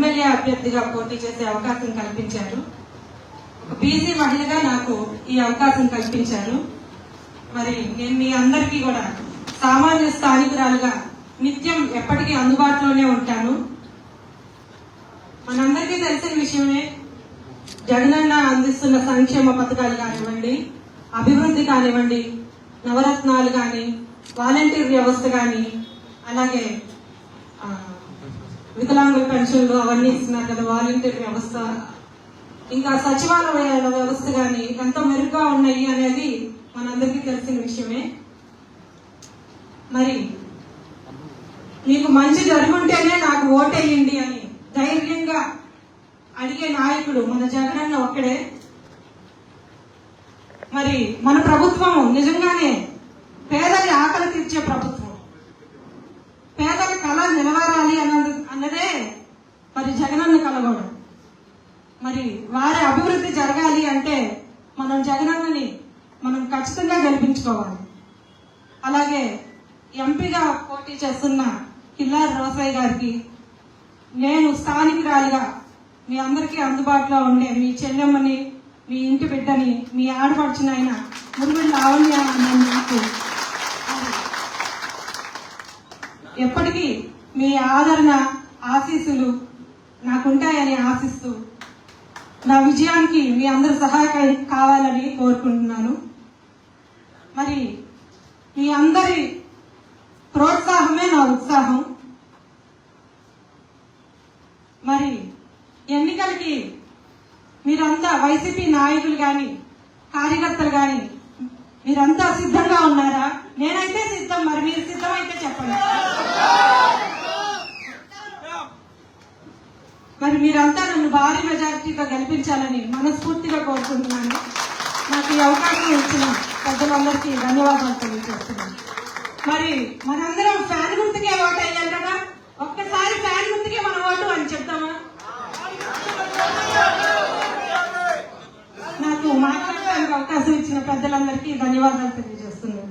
MLA అభ్యర్థిగా పోటీ చేసే అవకాశం కల్పించారు. బీసీ మహిళగా నాకు ఈ అవకాశం కల్పించారు. మరి నేను మీ అందరికీ కూడా సామాన్య స్థానికురాలుగా నిత్యం ఎప్పటికీ అందుబాటులోనే ఉంటాను. మనందరికీ తెలిసిన విషయమే జగనన్న అందిస్తున్న సంక్షేమ పథకాలు కానివ్వండి అభివృద్ధి కానివ్వండి నవరత్నాలు కానీ వాలంటీర్ వ్యవస్థ కానీ అలాగే వికలాంగుల పెన్షన్లు అవన్నీ ఇస్తున్నారు కదా వాలంటీర్ వ్యవస్థ. ఇంకా సచివాలయాల వ్యవస్థ కానీ ఎంత మెరుగ్గా ఉన్నాయి అనేది మనందరికీ తెలిసిన విషయమే. మరి మీకు మంచి జరుగుంటేనే నాకు ఓటేయండి అని ధైర్యంగా అడిగే నాయకుడు మన జగనన్న ఒక్కడే. మరి మన ప్రభుత్వం నిజంగానే పేదలి ఆకలి తీర్చే ప్రభుత్వం. అనేదే మరి జగనన్న కలగోడు. మరి వారి అభివృద్ధి జరగాలి అంటే మనం జగనన్నని మనం ఖచ్చితంగా గెలిపించుకోవాలి. అలాగే ఎంపీగా పోటీ చేస్తున్న కిల్లారి రోసయ్య గారికి నేను స్థానికురాలిగా మీ అందరికీ అందుబాటులో ఉండే మీ చెల్లెమ్మని మీ ఇంటి బిడ్డని మీ ఆడపడుచునైన మురుగుడు లావణ్య నాకు ఎప్పటికీ మీ ఆదరణ ఆశీస్సులు నాకుంటాయని ఆశిస్తూ నా విజయానికి మీ అందరి సహాయక కావాలని కోరుకుంటున్నాను. మరి మీ అందరి ప్రోత్సాహమే నా ఉత్సాహం. మరి ఎన్నికలకి మీరంతా వైసీపీ నాయకులు కానీ కార్యకర్తలు కానీ మీరంతా సిద్ధంగా ఉన్నారా? నేనైతే సిద్ధం మరి మీరు సిద్ధమైతే చెప్పండి. మరి మీరంతా నన్ను భారీ మెజారిటీతో గెలిపించాలని మనస్ఫూర్తిగా కోరుకుంటున్నాను. నాకు ఈ అవకాశం ఇచ్చిన పెద్దలందరికీ ధన్యవాదాలు తెలియజేస్తున్నాను. మరి మనందరం ఫ్యాన్ గుర్తుకే ఓటు వేయాలి కదా? ఒక్కసారి ఫ్యాన్ గుర్తుకే మన ఓటు అని చెప్తామా? నాకు మాట్లాడడానికి అవకాశం ఇచ్చిన పెద్దలందరికీ ధన్యవాదాలు తెలియజేస్తున్నాను.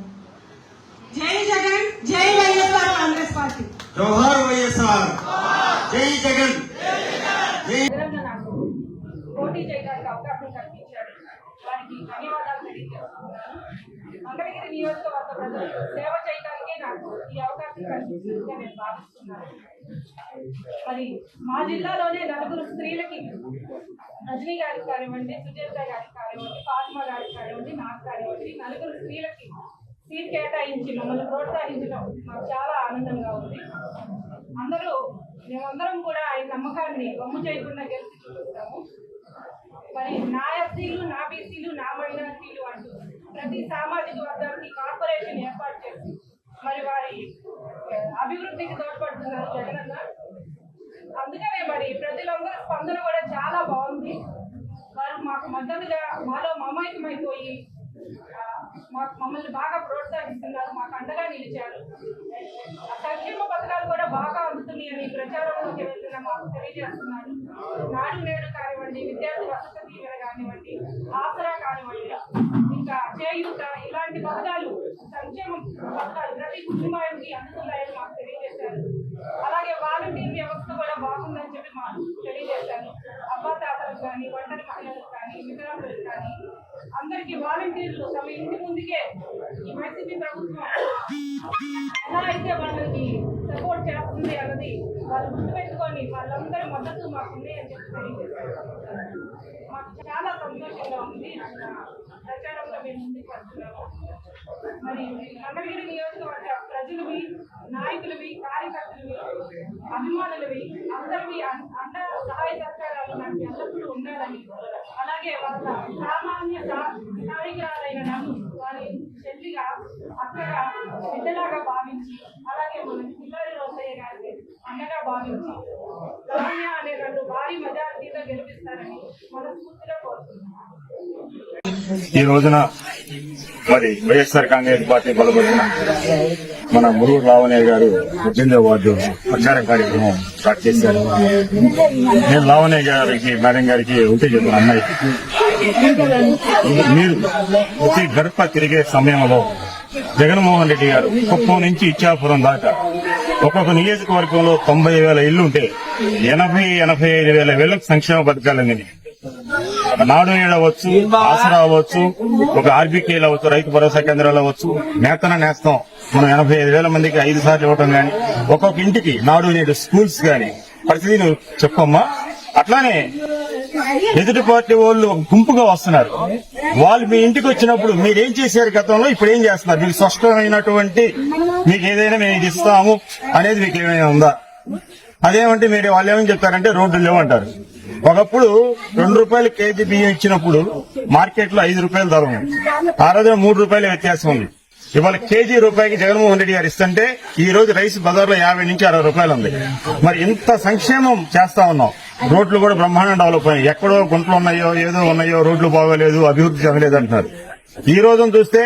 జై జగన్ జై వైఎస్ఆర్ కాంగ్రెస్ పార్టీ. జోహార్ వైఎస్ఆర్. జై జగన్ జై విధంగా నాకు పోటీ చేయడానికి అవకాశం కల్పించాడు వారికి ధన్యవాదాలు తెలియజేస్తున్నాను. మంగళగిరి నియోజకవర్గ ప్రజలు సేవ చేయడానికే నాకు ఈ అవకాశం కల్పించిందిగా నేను భావిస్తున్నాను. మరి మా జిల్లాలోనే నలుగురు స్త్రీలకి రజనీ గారికి కానివ్వండి సుజేత గారికి కానివ్వండి ఫాతిమా గారికి కానివ్వండి నాకు కానివ్వండి నలుగురు స్త్రీలకి సీట్ కేటాయించి మమ్మల్ని ప్రోత్సహించడం మాకు చాలా ఆనందంగా ఉంది. అందరూ మేమందరం కూడా ఈ నమ్మకాన్ని వమ్ము చేయకుండా గెలిచి చూపిస్తాము. మరి నా ఎస్సీలు నా బీసీలు నా మైనారిటీలు అంటూ ప్రతి సామాజిక వర్గానికి కార్పొరేషన్ ఏర్పాటు చేసి మరి వారి అభివృద్ధికి తోడ్పడుతున్నారు జగనన్న. అందుకనే మరి ప్రజలందరూ స్పందన కూడా చాలా బాగుంది. వారు మాకు మద్దతుగా మాలో మమైకమైపోయి మాకు మమ్మల్ని బాగా ప్రోత్సహిస్తున్నారు మాకు అండగా నిలిచారు. సంక్షేమ పథకాలు కూడా బాగా అందుతున్నాయని ప్రచారంలోకి వెళ్తున్న మాకు తెలియజేస్తున్నాను నాడు నేడు కానివ్వండి విద్యార్థి వసతి దీవెన కానివ్వండి ఆసరా కానివ్వండి ఇంకా చేయూత ఇలాంటి పథకాలు సంక్షేమ పథకాలు ప్రతి కుటుంబానికి అందుతున్నాయని మాకు తెలియజేశారు. అలాగే వాలంటీర్ వ్యవస్థ కూడా బాగుందని చెప్పి మాకు తెలియజేశారు. అందరికీ వాలంటీర్లు తమ ఇంటి ముందుకే ఈ వైసీపీ ప్రభుత్వం ఎలా అయితే వాళ్ళకి సపోర్ట్ చేస్తుంది అన్నది వాళ్ళు గుర్తుపెట్టుకొని వాళ్ళందరి మద్దతు మాకు ఉంది అని చెప్పి తెలియజేస్తారు మాకు చాలా సంతోషంగా ఉంది. ప్రచారంలో మేము ముందుకు వస్తున్నాము మరి మంగళగిరి నియోజకవర్గ ప్రజలవి నాయకులవి కార్యకర్తలవి అభిమానులవి అందరివి అండ సహాయ సహకారాలు నాకు ఎల్లప్పుడూ ఉండాలని అలాగే వాళ్ళ సామాన్య సా- నాయకురాలైన నన్ను వారి చెల్లిగా అక్కగా బిడ్డలాగా భావించి అలాగే మన పిల్లలు రోసయ్య గారిని అండగా భావించి లావణ్య అనే రెండు భారీ మెజార్టీతో గెలిపిస్తారని మనస్ఫూర్తిగా కోరుతున్నాం ఈ రోజున మరి వైఎస్ఆర్ కాంగ్రెస్ పార్టీ బలపడిన మన మురుగు లావణ్య గారు పద్దెనిమిదవ వార్డు ప్రచార కార్యక్రమం స్టార్ట్ చేశారు. నేను లావణ్య గారికి మేడం గారికి ఉంటే చెప్పిన అమ్మాయి మీరు ప్రతి గడప తిరిగే సమయంలో జగన్మోహన్ రెడ్డి గారు కుప్పం నుంచి ఇచ్చాపురం దాకా ఒక్కొక్క నియోజకవర్గంలో తొంభై వేల ఇల్లు ఉంటే ఎనభై ఎనభై ఐదు వేల వేలకు సంక్షేమ పథకాలు ఒక నాడు నేడు అవ్వచ్చు ఆసరా అవ్వచ్చు ఒక ఆర్బీకేలు అవ్వచ్చు రైతు భరోసా కేంద్రాలు అవ్వచ్చు నేతన నేస్తాం. మనం ఎనభై ఐదు వేల మందికి ఐదు సార్లు ఇవ్వటం కానీ ఒక్కొక్క ఇంటికి నాడు నేడు స్కూల్స్ కానీ పరిస్థితి నువ్వు చెప్పమ్మా. అట్లానే ఎదుటి పార్టీ వాళ్ళు గుంపుగా వస్తున్నారు. వాళ్ళు మీ ఇంటికి వచ్చినప్పుడు మీరు ఏం చేశారు గతంలో? ఇప్పుడు ఏం చేస్తున్నారు? మీకు స్పష్టమైనటువంటి మీకు ఏదైనా మేము ఇది ఇస్తాము అనేది మీకు ఏమైనా ఉందా? అదేమంటే మీరు వాళ్ళు ఏమని చెప్తారంటే రోడ్లు లేవంటారు. ఒకప్పుడు రెండు రూపాయలు కేజీ బియ్యం ఇచ్చినప్పుడు మార్కెట్లో ఐదు రూపాయలు ధర ఉంది. ఆ రోజున మూడు రూపాయల వ్యత్యాసం ఉంది. ఇవాళ కేజీ రూపాయికి జగన్మోహన్ రెడ్డి గారు ఇస్తుంటే ఈ రోజు రైస్ బజార్లో యాభై నుంచి అరవై రూపాయలు ఉంది. మరి ఇంత సంక్షేమం చేస్తా ఉన్నాం. రోడ్లు కూడా బ్రహ్మాండం డెవలప్ అయ్యాయి ఎక్కడో గుంటలు ఉన్నాయో ఏదో ఉన్నాయో రోడ్లు బాగోలేదు అభివృద్ధి చెందలేదు అంటున్నారు. ఈ రోజు చూస్తే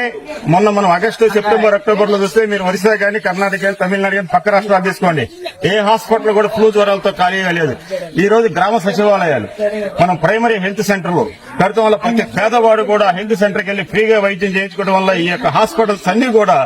మొన్న మనం ఆగస్టు సెప్టెంబర్ అక్టోబర్లో చూస్తే మీరు ఒరిస్సా కానీ కర్ణాటక కానీ తమిళనాడు కానీ పక్క రాష్ట్రాలు తీసుకోండి. ఏ హాస్పిటల్ కూడా ఫ్లూ జ్వరాలతో ఖాళీగా లేదు. ఈ రోజు గ్రామ సచివాలయాలు మనం ప్రైమరీ హెల్త్ సెంటర్లో వల్ల ప్రతి పేదవాడు కూడా హెల్త్ సెంటర్కి వెళ్ళి ఫ్రీగా వైద్యం చేయించుకోవడం వల్ల ఈ యొక్క హాస్పిటల్స్ అన్ని కూడా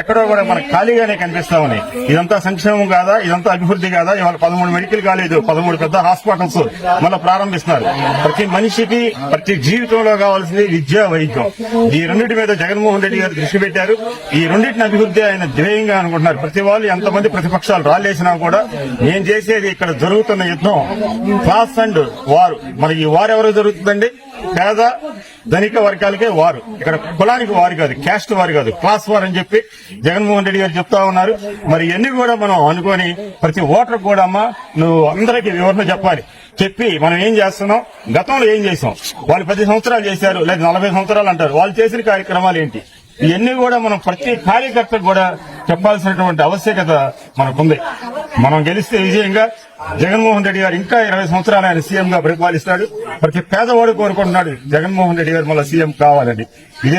ఎక్కడో కూడా మనకు ఖాళీగానే కనిపిస్తా ఉన్నాయి. ఇదంతా సంక్షేమం కాదా? ఇదంతా అభివృద్ధి కాదా? ఇవాళ పదమూడు మెడికల్ కాలేజ్ పదమూడు పెద్ద హాస్పిటల్స్ మళ్ళీ ప్రారంభిస్తున్నారు. ప్రతి మనిషికి ప్రతి జీవితంలో కావాల్సింది విద్య వైద్యం. ఈ రెండింటి మీద జగన్మోహన్ రెడ్డి గారు దృష్టి పెట్టారు. ఈ రెండింటిని అభివృద్ధి ఆయన ధ్యేయంగా అనుకుంటున్నారు. ప్రతి వాళ్ళు ఎంతమంది ప్రతిపక్షాలు రాలేసినా కూడా నేను చేసేది ఇక్కడ జరుగుతున్న యుద్ధం. క్లాస్ అండ్ వారు. మరి ఈ వారు ఎవరు జరుగుతుందండి? పేద ధనిక వర్గాలకే వారు. ఇక్కడ కులానికి వారు కాదు క్యాస్ట్ వారు కాదు క్లాస్ వారు అని చెప్పి జగన్మోహన్ రెడ్డి గారు చెప్తా ఉన్నారు. మరి ఇవన్నీ కూడా మనం అనుకొని ప్రతి ఓటర్ కూడా అమ్మా నువ్వు అందరికీ వివరణ చెప్పాలి. చెప్పి మనం ఏం చేస్తున్నాం? గతంలో ఏం చేసాం? వాళ్ళు పది సంవత్సరాలు చేశారు లేదా నలభై సంవత్సరాలు అంటారు. వాళ్ళు చేసిన కార్యక్రమాలు ఏంటి? ఇవన్నీ కూడా మనం ప్రతి కార్యకర్తకు కూడా చెప్పాల్సినటువంటి ఆవశ్యకత మనకుంది. మనం గెలిస్తే విజయంగా జగన్మోహన్ రెడ్డి గారు ఇంకా ఇరవై సంవత్సరాలు ఆయన సీఎం గా పరిపాలిస్తాడు ప్రతి పేదవాడు కోరుకుంటున్నాడు జగన్మోహన్ రెడ్డి గారు మళ్ళీ సీఎం కావాలని. ఇదే